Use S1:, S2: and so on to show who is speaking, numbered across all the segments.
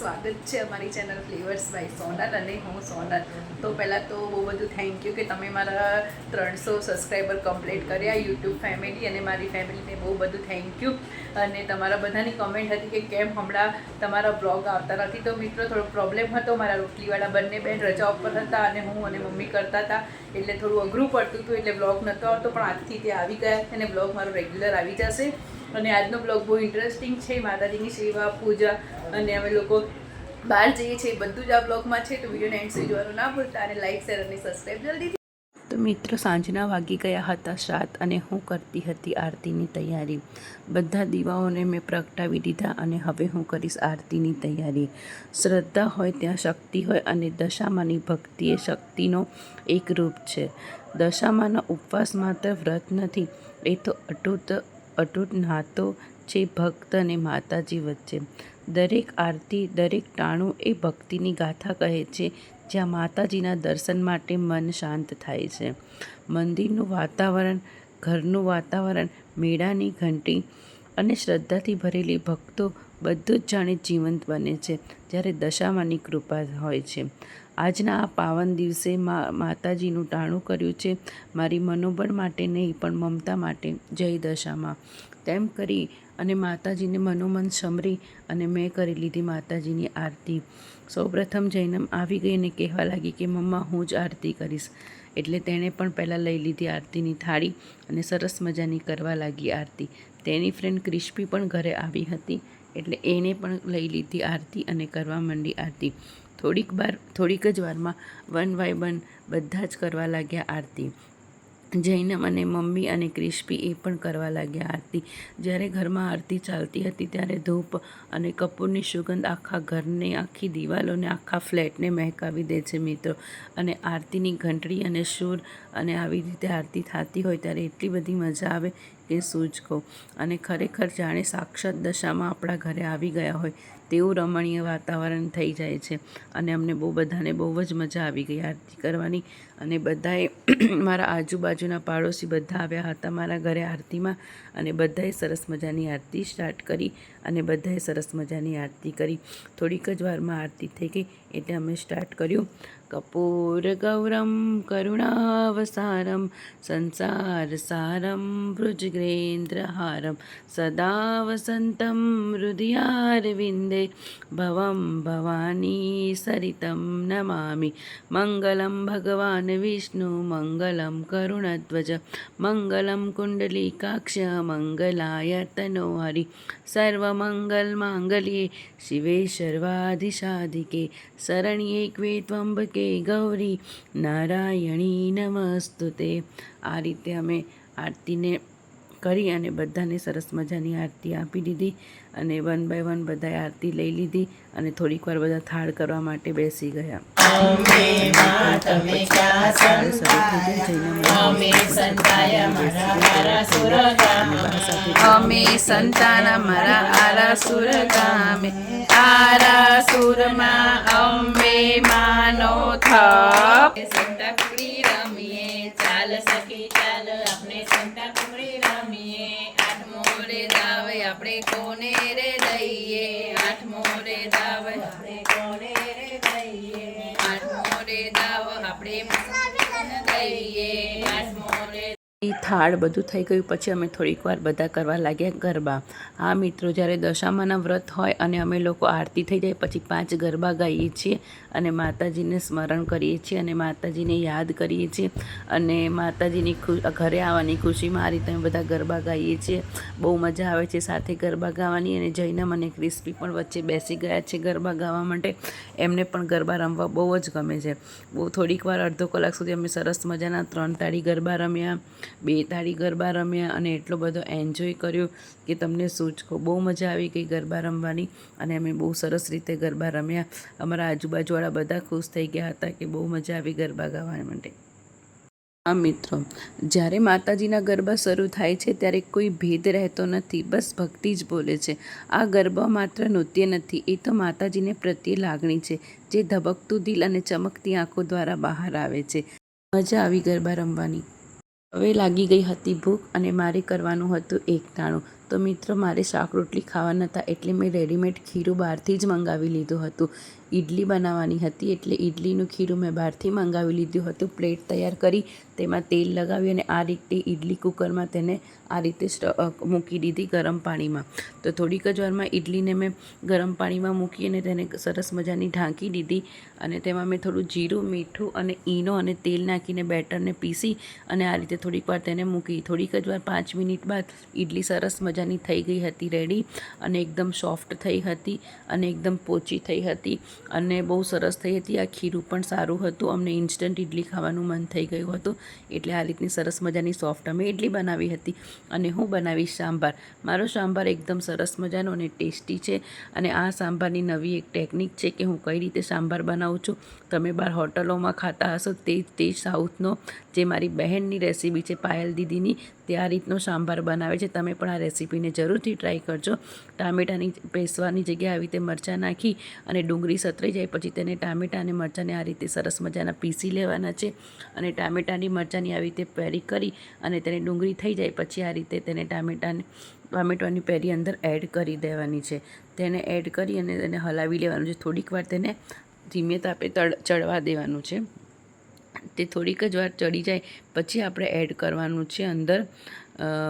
S1: સ્વાગત છે અમારી ચેનલ ફ્લેવર્સ બાય સોનલ અને હું સોનલ તો પહેલાં તો બહુ બધું થેન્ક યુ કે તમે મારા ત્રણસો સબસ્ક્રાઈબર કમ્પ્લીટ કર્યા યુટ્યુબ ફેમિલી અને મારી ફેમિલીને બહુ બધું થેન્ક યુ અને તમારા બધાની કમેન્ટ હતી કે કેમ હમણાં તમારા બ્લોગ આવતા નથી. તો મિત્રો, થોડો પ્રોબ્લેમ હતો. મારા રોટલીવાળા બંને બેન રજા ઉપર હતા અને હું અને મમ્મી કરતા હતા. એટલે થોડું અઘરું પડતું હતું એટલે બ્લોગ નહોતો આવતો, પણ આજથી તે આવી ગયા અને બ્લોગ મારો રેગ્યુલર આવી જશે. અને આજનો બ્લોગ બહુ ઇન્ટરેસ્ટિંગ છે. માતાજીની સેવા, પૂજા અને અમે લોકો બહાર જઈએ છીએ. બધું જ આ બ્લોગમાં છે. તો વિડીયોને એન્ડ સુધી જોવાનું ના ભૂલતા અને લાઈક શેર અને સબસ્ક્રાઈબ જલ્દી તો મિત્રો, સાંજના વાગી ગયા હતા સાત અને હું કરતી હતી આરતીની તૈયારી. બધા દીવાઓને મેં પ્રગટાવી દીધા અને હવે હું કરીશ આરતીની તૈયારી. શ્રદ્ધા હોય ત્યાં શક્તિ હોય અને દશામાની ભક્તિ એ શક્તિનો એક રૂપ છે. દશામાના ઉપવાસ માત્ર વ્રત નથી, એ તો અટૂટ અટૂટ નાતો છે ભક્ત અને માતાજી વચ્ચે. દરેક આરતી, દરેક ટાણું એ ભક્તિની ગાથા કહે છે, જ્યાં માતાજીના દર્શન માટે મન શાંત થાય છે. મંદિરનું વાતાવરણ, ઘરનું વાતાવરણ, મેળાની ઘંટી અને શ્રદ્ધાથી ભરેલી ભક્તો બધું જ જાણે જીવંત બને છે, જ્યારે દશામાની કૃપા હોય છે. આજના આ પાવન દિવસે માતાજીનું ટાણું કર્યું છે, મારી મનોબળ માટે નહીં, પણ મમતા માટે, જય દશામાં. તેમ કરી અને માતાજીને મનોમન સમરી અને મેં કરી લીધી માતાજીની આરતી. સૌપ્રથમ જૈનમ આવી ગઈ અને કહેવા લાગી કે, મમ્મા, હું જ આરતી કરીશ. એટલે તેણે પણ પહેલાં લઈ લીધી આરતીની થાળી અને સરસ મજાની કરવા લાગી આરતી. તેની ફ્રેન્ડ ક્રિસ્પી પણ ઘરે આવી હતી, એટલે એણે પણ લઈ લીધી આરતી અને કરવા માંડી આરતી. થોડીક વાર, થોડીક જ વારમાં વન બાય વન બધા જ કરવા લાગ્યા આરતી. જૈનમ અને મમ્મી અને ક્રિસ્પી એ પણ કરવા લાગ્યા આરતી. જ્યારે ઘરમાં આરતી ચાલતી હતી ત્યારે ધૂપ અને કપૂરની સુગંધ આખા ઘરને, આખી દિવાલોને, આખા ફ્લેટને મહેકાવી દે છે મિત્રો. અને આરતીની ઘંટડી અને સૂર અને આવી રીતે આરતી થતી હોય ત્યારે એટલી બધી મજા આવે કે જ અને ખરેખર જાણે સાક્ષાત દશામાં આપણા ઘરે આવી ગયા હોય તેવું રમણીય વાતાવરણ થઈ જાય છે. અને અમને બહુ બધાને બહુ જ મજા આવી ગઈ આરતી કરવાની. અને બધાએ મારા આજુબાજુના પાડોશી બધા આવ્યા હતા મારા ઘરે આરતીમાં. અને બધાએ સરસ મજાની આરતી સ્ટાર્ટ કરી અને બધાએ સરસ મજાની આરતી કરી. થોડીક જ વારમાં આરતી થઈ ગઈ એટલે અમે સ્ટાર્ટ કર્યું. કપૂર, ગૌરમ, કરુણાવસારમ, સંસાર સારમ વૃજગ્રેન્દ્રહારમ સદા વસંતમ હૃદયારવિંદે ભવમ ભવાની સરિતમ નમામિ મંગલમ ભગવાન વિષ્ણુ મંગલમ કરુણધ્વજ મંગલમ કુંડલીકાક્ષ મંગલાય તનો હરિ સર્વમંગલ માંગલ્યે શિવે સર્વાધિશાધિકે શરણ્યે ક્વે ત્વંબકે ગૌરી નારાયણી નમસ્તુતે આ રીતે અમે આરતીને કરી અને બધાને સરસ મજાની આરતી આપી દીધી અને વન બાય વન બધાએ આરતી લઈ લીધી અને થોડીક વાર બધા થાળ કરવા માટે બેસી ગયા.
S2: અમે મારા
S1: અંબે માનો થપ. સંતા રમીએ
S2: ચાલ સખી ચાલ આપણે સંતા કુમળી રમીએ
S1: આઠમો રે દાવે આપણે કોને રે દઈએ? આઠમો રે દાવે
S2: કોને
S1: એ થાળ બધું થઈ ગયું. પછી અમે થોડીક વાર બધા કરવા લાગ્યા ગરબા. હા, મિત્રો, જ્યારે દશામાના વ્રત હોય અને અમે લોકો આરતી થઈ જાય, પછી પાંચ ગરબા ગાઈએ છીએ અને માતાજીને સ્મરણ કરીએ છીએ અને માતાજીને યાદ કરીએ છીએ અને માતાજીની ઘરે આવવાની ખુશીમાં આ રીતે અમે બધા ગરબા ગાઈએ છીએ. બહુ મજા આવે છે સાથે ગરબા ગાવાની અને જૈનમ અને ક્રિસ્પી પણ વચ્ચે બેસી ગયા છે ગરબા ગાવા માટે. એમને પણ ગરબા રમવા બહુ જ ગમે છે. બહુ થોડીક વાર અડધો કલાક સુધી અમે સરસ મજાના ત્રણ તાળી ગરબા રમ્યા. બે તાળી ગરબા રમ્યા અને એટલો બધો એન્જોય કર્યો કે તમને શું બહુ મજા આવી ગઈ ગરબા રમવાની અને અમે બહુ સરસ રીતે ગરબા રમ્યા. અમારા આજુબાજુવાળા બધા ખુશ થઈ ગયા હતા કે બહુ મજા આવી ગરબા ગાવા માટે. આ મિત્રો, જ્યારે માતાજીના ગરબા શરૂ થાય છે ત્યારે કોઈ ભેદ રહેતો નથી, બસ ભક્તિ જ બોલે છે. આ ગરબા માત્ર નૃત્ય નથી, એ તો માતાજીને પ્રત્યે લાગણી છે, જે ધબકતું દિલ અને ચમકતી આંખો દ્વારા બહાર આવે છે. મજા આવી ગરબા રમવાની. હવે લાગી ગઈ હતી ભૂખ અને મારે કરવાનું હતું એકટાણું તો મિત્રો, મારે શાક રોટલી ખાવાના હતા એટલે મેં રેડીમેડ ખીરું બહારથી જ મંગાવી લીધું હતું. ઇડલી બનાવવાની હતી એટલે ઇડલીનું ખીરું મેં બહારથી મંગાવી લીધું હતું, પ્લેટ તૈયાર કરી, તેમાં તેલ લગાવી અને આ રીતે ઇડલી કુકરમાં તેને આ રીતે મૂકી દીધી ગરમ પાણીમાં. તો થોડીક જ વારમાં ઇડલીને મેં ગરમ પાણીમાં મૂકી અને તેને સરસ મજાની ઢાંકી દીધી અને તેમાં મેં થોડું જીરું, મીઠું અને ઈનો અને તેલ નાખીને બેટરને પીસી અને આ રીતે થોડીક વાર તેને મૂકી. થોડીક જ વાર, પાંચ મિનિટ બાદ ઇડલી સરસ મજાની થઈ ગઈ હતી, રેડી અને એકદમ સોફ્ટ થઈ હતી અને એકદમ પોચી થઈ હતી. અને બહુ સરસ થઈ હતી. આ ખીરું પણ સારું હતું. અમને ઇન્સ્ટન્ટ ઇડલી ખાવાનું મન થઈ ગયું હતું. એટલે આ રીતની સરસ મજાની સોફ્ટ અમે ઇડલી બનાવી હતી અને હું બનાવીશ સાંભાર. મારો સાંભાર એકદમ સરસ મજાનો અને ટેસ્ટી છે અને આ સાંભારની નવી એક ટેકનિક છે કે હું કઈ રીતે સાંભાર બનાવું છું. તમે બહાર હોટલોમાં ખાતા હશો તે તે સાઉથનો જે મારી બહેનની રેસીપી છે પાયલ દીદીની, તે આ રીતનો સાંભાર બનાવે છે. તમે પણ આ રેસીપીને જરૂરથી ટ્રાય કરજો. ટામેટાની, પેસવાની જગ્યાએ આવી રીતે મરચાં નાખી અને ડુંગળી સતરાઈ જાય, પછી તેને ટામેટાં અને મરચાંને આ રીતે સરસ મજાના પીસી લેવાના છે. અને ટામેટાની મરચાંની આવી રીતે પેરી કરી અને તેને ડુંગળી થઈ જાય, પછી આ રીતે તેને ટામેટાને, ટામેટાની પેરી અંદર એડ કરી દેવાની છે. તેને એડ કરી અને તેને હલાવી લેવાનું છે. થોડીક વાર તેને ધીમે તાપે તળ, ચડવા દેવાનું છે. તે થોડીક જ વાર ચડી જાય, પછી આપણે એડ કરવાનું છે અંદર.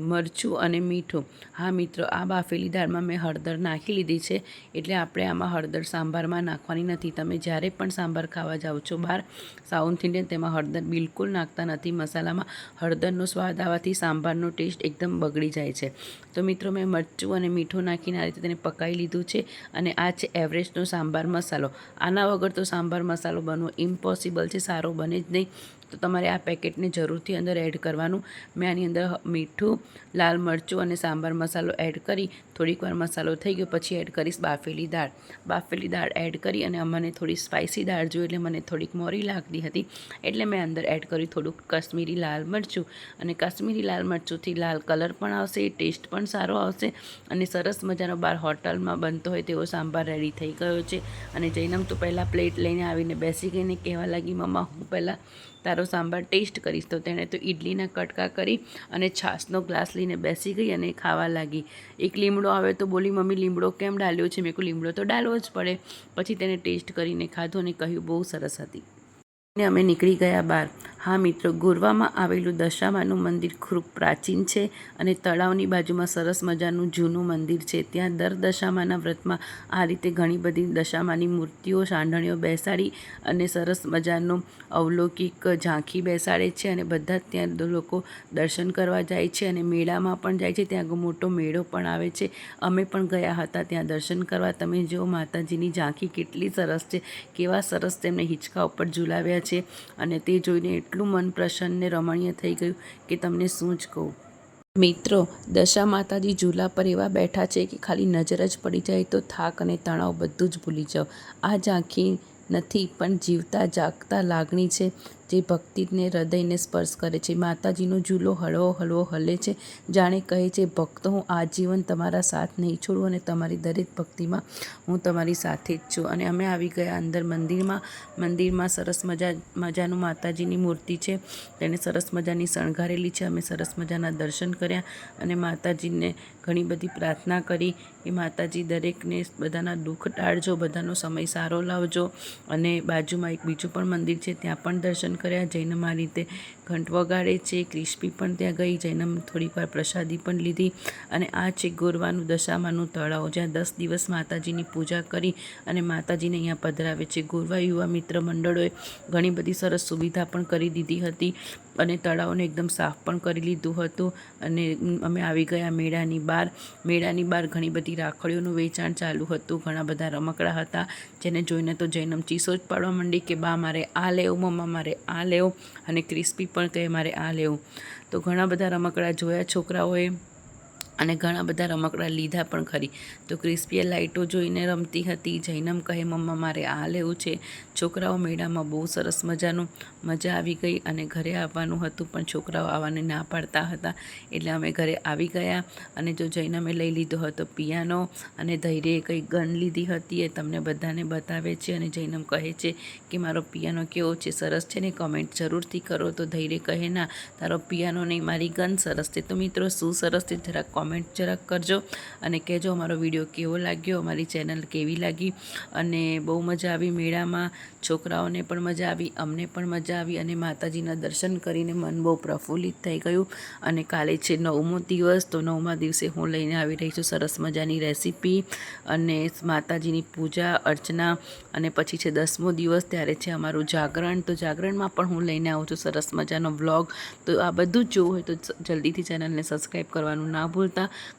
S1: મરચું અને મીઠું. હા, મિત્રો, આ બાફેલી દાળમાં મેં હળદર નાખી લીધી છે. એટલે આપણે આમાં હળદર સાંભારમાં નાખવાની નથી. તમે જ્યારે પણ સાંભાર ખાવા જાઓ છો બહાર સાઉથ ઇન્ડિયન તેમાં હળદર બિલકુલ નાખતા નથી. મસાલામાં હળદરનો સ્વાદ આવવાથી સાંભારનો ટેસ્ટ એકદમ બગડી જાય છે. તો મિત્રો, મેં મરચું અને મીઠું નાખીને આ રીતે તેને પકાવી લીધું છે અને આ છે એવરેસ્ટનો સાંભાર મસાલો. આના વગર તો સાંભાર મસાલો બનવો ઇમ્પોસિબલ છે. સારો બને જ નહીં. તો તમારે આ પેકેટને જરૂરથી અંદર એડ કરવાનું. મેં આની અંદર મીઠું, લાલ મરચું અને સાંભાર મસાલો એડ કરી. થોડીક વાર મસાલો થઈ ગયો, પછી એડ કરીશ બાફેલી દાળ. બાફેલી દાળ એડ કરી અને મને થોડી સ્પાઇસી દાળ જોઈ એટલે મને થોડીક મોરી લાગતી હતી. એટલે મેં અંદર એડ કર્યું થોડુંક કશ્મીરી લાલ મરચું. અને કશ્મીરી લાલ મરચુંથી લાલ કલર પણ આવશે, ટેસ્ટ પણ સારો આવશે અને સરસ મજાનો બહાર હોટલમાં બનતો હોય તેવો સાંભાર રેડી થઈ ગયો છે. અને જૈનમ, તો પહેલાં પ્લેટ લઈને આવીને બેસી ગઈને કહેવા લાગી, મમ્મા, હું પહેલાં તારો સાંભાર ટેસ્ટ કરીશ. તો તેણે તો ઇડલીના કટકા કરી અને છાશનો ગ્લાસ લઈને બેસી ગઈ અને ખાવા લાગી. એક લીમડો આવે તો બોલી, મમ્મી, લીમડો કેમ ડાલ્યો છે? મેં કહ્યું લીમડો તો ડાલવો જ પડે. પછી તેને ટેસ્ટ કરીને ખાધું અને કહ્યું, બહુ સરસ હતી. ને અમે નીકળી ગયા બહાર હા મિત્રો, ગોરવામાં આવેલું દશામાનું મંદિર ખૂબ પ્રાચીન છે અને તળાવની બાજુમાં સરસ મજાનું જૂનું મંદિર છે. ત્યાં દર દશામાના વ્રતમાં આ રીતે ઘણી બધી દશામાની મૂર્તિઓ, સાંઢણીઓ બેસાડી અને સરસ મજાનું અવલૌકિક ઝાંખી બેસાડે છે અને બધા જ ત્યાં લોકો દર્શન કરવા જાય છે અને મેળામાં પણ જાય છે. ત્યાં મોટો મેળો પણ આવે છે. અમે પણ ગયા હતા ત્યાં દર્શન કરવા. તમે જો માતાજીની ઝાંખી કેટલી સરસ છે. કેવા સરસ તેમને હિંચકા ઉપર ઝુલાવ્યા છે અને તે જોઈને એટલું મન પ્રસન્ન ને રમણીય થઈ ગયું કે તમને શું જ કહું. મિત્રો, દશા માતાજી ઝૂલા પર એવા બેઠા છે કે ખાલી નજર જ પડી જાય તો થાક અને તણાવ બધું જ ભૂલી જાઓ. આ ઝાંખી નથી પણ જીવતા જાગતા લાગણી છે. જે ભક્તિને, હૃદયને સ્પર્શ કરે છે. માતાજીનો ઝૂલો હળવો હળવો હલે છે. જાણે કહે છે, ભક્તો, હું આજીવન તમારા સાથ નહીં છોડું અને તમારી દરેક ભક્તિમાં હું તમારી સાથે જ છું. અને અમે આવી ગયા અંદર મંદિરમાં. મંદિરમાં સરસ મજા, મજાનું માતાજીની મૂર્તિ છે. તેને સરસ મજાની શણગારેલી છે. અમે સરસ મજાના દર્શન કર્યા અને માતાજીને ઘણી બધી પ્રાર્થના કરી કે, માતાજી, દરેકને બધાના દુઃખ ટાળજો, બધાનો સમય સારો લાવજો. અને બાજુમાં એક બીજું પણ મંદિર છે. ત્યાં પણ દર્શન કર્યા જૈનમ રીતે ઘંટ વગાડે છે, ક્રિસ્પી પણ ત્યાં ગઈ જૈનમ થોડીક વાર પ્રસાદી પણ લીધી અને આ છે ગોરવાનું દશામાનું તળાવ, જ્યાં દસ દિવસ માતાજીની પૂજા કરી અને માતાજીને અહીંયા પધરાવે છે. ગોરવા યુવા મિત્ર મંડળોએ ઘણી બધી સરસ સુવિધા પણ કરી દીધી હતી અને તળાવને એકદમ સાફ પણ કરી લીધું હતું અને અમે આવી ગયા મેળાની બહાર. મેળાની બહાર ઘણી બધી રાખડીઓનું વેચાણ ચાલુ હતું, ઘણા બધા રમકડા હતા, જેને જોઈને તો જૈનમ ચીસો જ પાડવા માંડી કે, બા, મારે આ લેવું, મમ્મા, મારે આ લેવું, અને ક્રિસ્પી પણ કહે મારે આ લેવું. તો ઘણા બધા રમકડા જોયા છોકરાઓએ અને ઘણા બધા રમકડા લીધા પણ ખરી. તો ક્રિસ્પીએ લાઇટો જોઈને રમતી હતી. જૈનમ કહે, મમ્મા, મારે આ લેવું છે. છોકરાઓ મેળામાં બહુ સરસ મજાનું મજા આવી ગઈ અને ઘરે આવવાનું હતું, પણ છોકરાઓ આવવાને ના પાડતા હતા. એટલે અમે ઘરે આવી ગયા અને જો જૈનમે લઈ લીધો હતો પિયાનો અને ધૈર્યએ કંઈ ગન લીધી હતી એ તમને બધાને બતાવે છે અને જૈનમ કહે છે કે, મારો પિયાનો કેવો છે? સરસ છે ને? કમેન્ટ જરૂરથી કરો. તો ધૈર્ય કહે, ના, તારો પિયાનો નહીં, મારી ગન સરસ છે. તો મિત્રો, શું સરસ છે? જરા કોમેન્ટ જરાક કરજો અને કહેજો અમારો વીડિયો કેવો લાગ્યો, અમારી ચેનલ કેવી લાગી. અને બહુ મજા આવી મેળામાં, છોકરાઓને પણ મજા આવી, અમને પણ મજા આવી અને માતાજીના દર્શન કરીને મન બહુ પ્રફુલ્લિત થઈ ગયું. અને કાલે છે નવમો દિવસ, તો નવમા દિવસે હું લઈને આવી રહી છું સરસ મજાની રેસીપી અને માતાજીની પૂજા, અર્ચના અને પછી છે દસમો દિવસ, ત્યારે છે અમારું જાગરણ. તો જાગરણમાં પણ હું લઈને આવું છું સરસ મજાનો વ્લોગ. તો આ બધું જોવું હોય તો જલ્દીથી ચેનલને સબસ્ક્રાઈબ કરવાનું ના ભૂલતા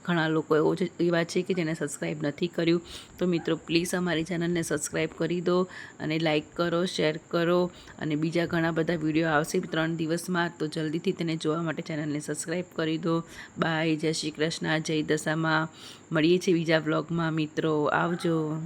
S1: ઘણા લોકો એવો એવા છે કે જેને સબસ્ક્રાઈબ નથી કર્યું. તો મિત્રો પ્લીઝ અમારી ચેનલને સબસ્ક્રાઈબ કરી દો અને લાઈક કરો શેર કરો અને બીજા ઘણા બધા વીડિયો આવશે ત્રણ દિવસમાં. તો જલ્દીથી તેને જોવા માટે ચેનલને સબસ્ક્રાઈબ કરી દો. બાય જય શ્રી કૃષ્ણ, જય દશામાં. મળીએ છીએ બીજા વ્લોગમાં મિત્રો, આવજો.